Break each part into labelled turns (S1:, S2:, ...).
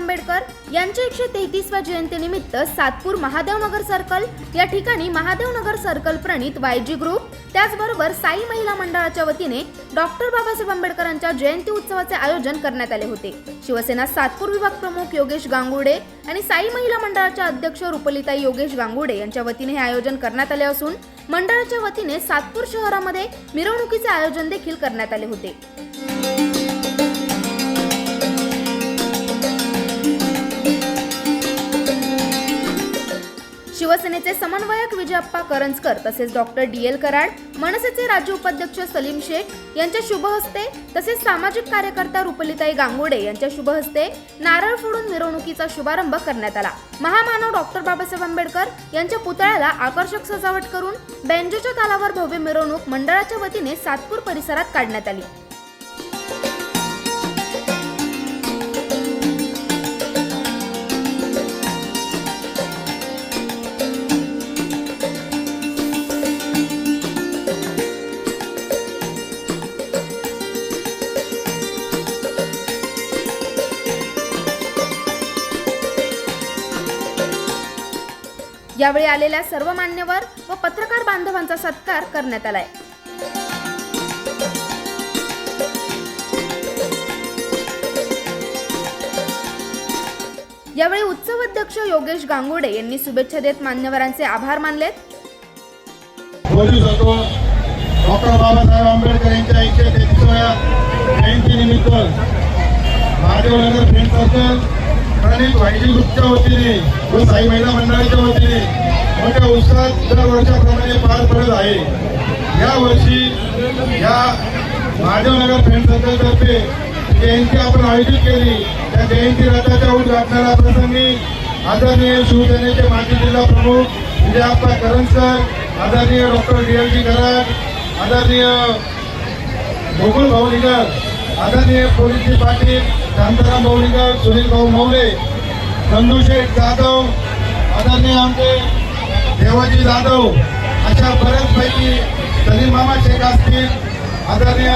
S1: आंबेडकर यांच्या एकशे तेहतीसव्या जयंतीनिमित्त सातपूर महादेवनगर सर्कल या ठिकाणी Mahadevnagar circle Pranit YG group त्याचबरोबर साई महिला मंडळाच्या वतीने डॉक्टर बाबासाहेब आंबेडकरांच्या जयंती उत्सवाचे आयोजन करण्यात आले होते. शिवसेना सातपूर विभाग प्रमुख योगेश गांगुडे आणि साई महिला मंडळाच्या अध्यक्ष रुपलिताई योगेश गांगुडे यांच्या वतीने हे आयोजन करण्यात आले असून मंडळाच्या वतीने सातपूर शहरामध्ये मिरवणुकीचे आयोजन देखील करण्यात आले होते. शिवसेनेचे समन्वयक विजयप्पा करंजकर तसेच डॉक्टर डी एल कराड मनसेचे राज्य उपाध्यक्ष सलीम शेख यांच्या शुभ हस्ते तसेच सामाजिक कार्यकर्ता रुपलिताई गांगुडे यांच्या शुभ हस्ते नारळ फोडून मिरवणुकीचा शुभारंभ करण्यात आला. महामानव डॉक्टर बाबासाहेब आंबेडकर यांच्या पुतळ्याला आकर्षक सजावट करून बँजोच्या तालावर भव्य मिरवणूक मंडळाच्या वतीने सातपूर परिसरात काढण्यात आली. यावेळी आलेल्या सर्व मान्यवर व पत्रकार बांधवांचा सत्कार करण्यात आलाय. यावेळी उत्सव अध्यक्ष योगेश गांगुडे यांनी शुभेच्छा देत मान्यवरांचे आभार मानलेत.
S2: डॉक्टर बाबासाहेब आंबेडकर यांच्या एकशे तेहतीसव्या जयंतीनिमित्त Mahadevnagar friend circle Pranit YG ग्रुपच्या वतीने व साई महिला मंडळाच्या वतीने मोठ्या उत्साहात दर वर्षाप्रमाणे पार पडत आहे. या वर्षी या महादेवनगर फ्रेंड सर्कलतर्फे जयंती आपण आयोजित केली. त्या जयंती रथाच्या उद्घाटनाला प्रसंगी आदरणीय शिवसेनेचे माजी जिल्हा प्रमुख विजयाप्पा सर आदरणीय doctor D L G Karad आदरणीय गोकुळ भाऊनिकर आदरणीय पोलीसजी पाटील शांताराम भाऊनिकर सुनील भाऊ मौले चंदूशेठ जाधव आदरणीय आमचे देवाजी जाधव अशा बऱ्याचपैकी सलीम मामा शेख असतील आदरणीय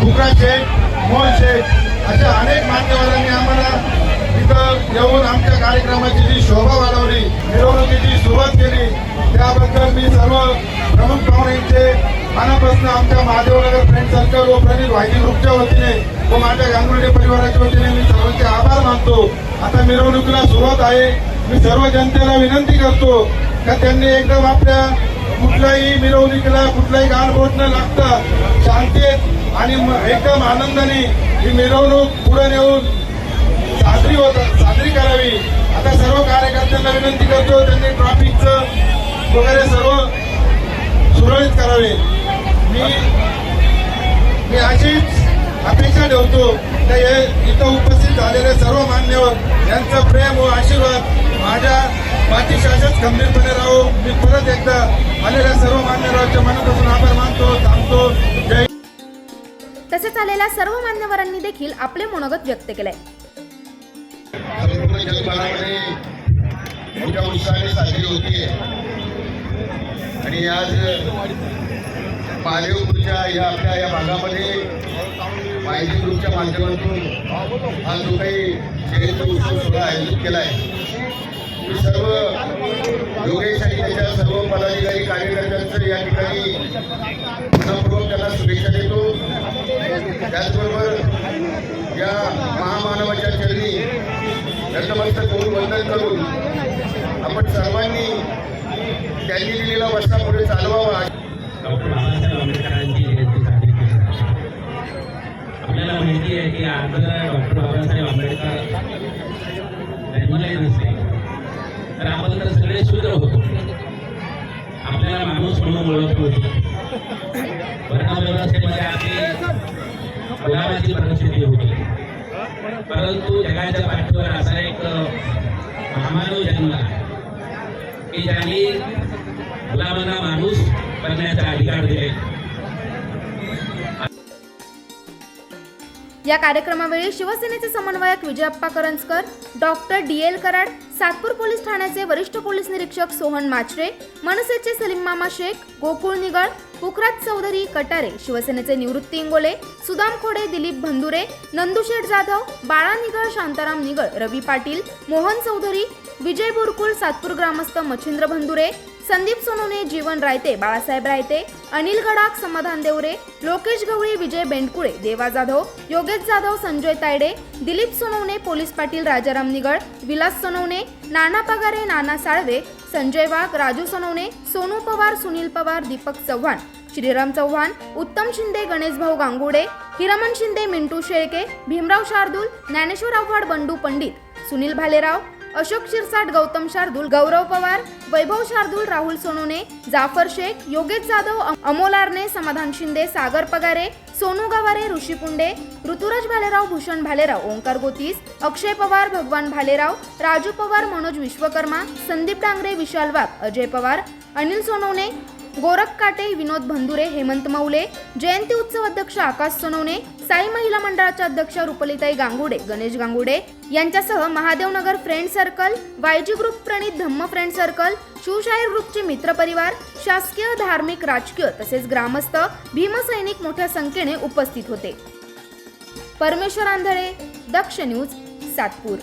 S2: फुकरा शेख मोहन शेख अशा अनेक मान्यवरांनी आम्हाला इथं येऊन आमच्या कार्यक्रमाची जी शोभा वाढवली मिरवणुकीची सुरुवात केली त्याबद्दल मी सर्व प्रमुख पाहुण्यांचे मनापासून आमच्या महादेवनगर फ्रेंड सर्कल व प्रणित वाहिनी ग्रुपच्या वतीने व माझ्या गांगुर्डे परिवाराच्या वतीने मी सर्वांचे आभार मानतो. आता मिरवणुकीला सुरुवात आहे. मी सर्व जनतेला विनंती करतो का त्यांनी एकदम आपल्या कुठल्याही मिरवणुकीला कुठलाही गाणबोट न लागता शांतीत आणि एकदम आनंदाने ही मिरवणूक पुढे नेऊन साजरी होत साजरी करावी. आता सर्व कार्यकर्त्यांना विनंती करतो त्यांनी ट्रॅफिकचं वगैरे सर्व सुरळीत करावे. मी मी अशीच अपेक्षा ठेवतो का हे इथं उपस्थित झालेले सर्व मान्यवर यांचं प्रेम व आशीर्वाद माझ्या पाठीशी अशाच गंभीरपणे राहू. मी परत एकदा आलेल्या सर्व मान्यवरांच्या मनापासून आभार मानतो थांबतो. जय
S1: तसेच आलेल्या सर्व मान्यवरांनी देखील आपले मनोगत व्यक्त
S2: संपूर्ण जगभरामध्ये मोठ्या उत्साहाने साजरी होतीये. आणि आज पालेपूरच्या या आपल्या या भागामध्ये माहिती ग्रुपच्या माध्यमातून हा जो काही जयंती उत्सव सोहळा आयोजित केला आहे. सर्व योगेश आणि त्याच्या सर्व पदाधिकारी कार्यकर्त्यांचं या ठिकाणी मनपूर्वक त्यांना शुभेच्छा देतो. त्याचबरोबर या महामानवाच्या चरणी नतमस्तक होऊन वंदन करून आपण सर्वांनी त्यांनी दिलेला वस्ता पुढे चालवावा.
S3: डॉक्टर बाबासाहेब आंबेडकरांची जयंती साजरी केली आपल्याला माहिती आहे की अगोदर डॉक्टर बाबासाहेब आंबेडकर जन्मले नसते तर आपण तर सगळे शूद्र होतो. आपल्याला माणूस म्हणून ओळखत. होती वर्णव्यवस्थेमध्ये आपली गुलाबाची परिस्थिती होती. परंतु जगाच्या पाठीवर असा एक महामानव जन्मला की की ज्यांनी गुलामांना माणूस बनण्याचा अधिकार दिले.
S1: या कार्यक्रमावेळी शिवसेनेचे समन्वयक Vijayappa Karanjkar doctor D L Karad Satpur police ठाण्याचे वरिष्ठ पोलीस निरीक्षक सोहन माचरे मनसेचे सलीम मामा शेख गोकुळ निगळ पुखराज चौधरी कटारे शिवसेनेचे निवृत्ती इंगोले सुदाम खोडे दिलीप भंदुरे नंदुशेठ जाधव बाळा निगळ शांताराम निगळ रवी पाटील मोहन चौधरी विजय बुरकुळ सातपूर ग्रामस्थ मच्छिंद्र भंदुरे संदीप सोनूने जीवन रायते बाळासाहेब रायते अनिल गडाख समाधान देवरे लोकेश गवळी विजय बेंडकुळे देवा जाधव योगेश जाधव संजय तायडे दिलीप सोनवणे पोलीस पाटील राजाराम निगळ विलास सोनवणे नाना पगारे नाना साळवे संजय वाघ राजू सोनवणे सोनू पवार सुनील पवार दीपक चव्हाण श्रीराम चव्हाण उत्तम शिंदे गणेश भाऊ गांगुडे हिरमन शिंदे मिंटू शेळके भीमराव शार्दूल ज्ञानेश्वर आव्हाड बंडू पंडित सुनील भालेराव अशोक शिरसाट गौतम शार्दूल गौरव पवार वैभव शार्दूल राहुल सोनोने जाफर शेख योगेश जाधव अम- अमोल आरने समाधान शिंदे सागर पगारे सोनू गवारे ऋषी पुंडे ऋतुराज भालेराव भूषण भालेराव ओंकार गोतीस अक्षय पवार भगवान भालेराव राजू पवार मनोज विश्वकर्मा संदीप डांगरे विशाल वाघ अजय पवार अनिल सोनवणे गोरख काटे विनोद भंदुरे हेमंत मौले जयंती उत्सव अध्यक्ष आकाश सोनवणे साई महिला मंडळाच्या अध्यक्ष रुपलिताई गांगुडे गणेश गांगुडे यांच्यासह Mahadevnagar friend circle YG group Pranit Dhamma friend circle Shivshahir ग्रुपचे मित्र परिवार शासकीय धार्मिक राजकीय तसेच ग्रामस्थ भीमसैनिक मोठ्या संख्येने उपस्थित होते. परमेश्वर आंधळे दक्ष न्यूज सातपूर.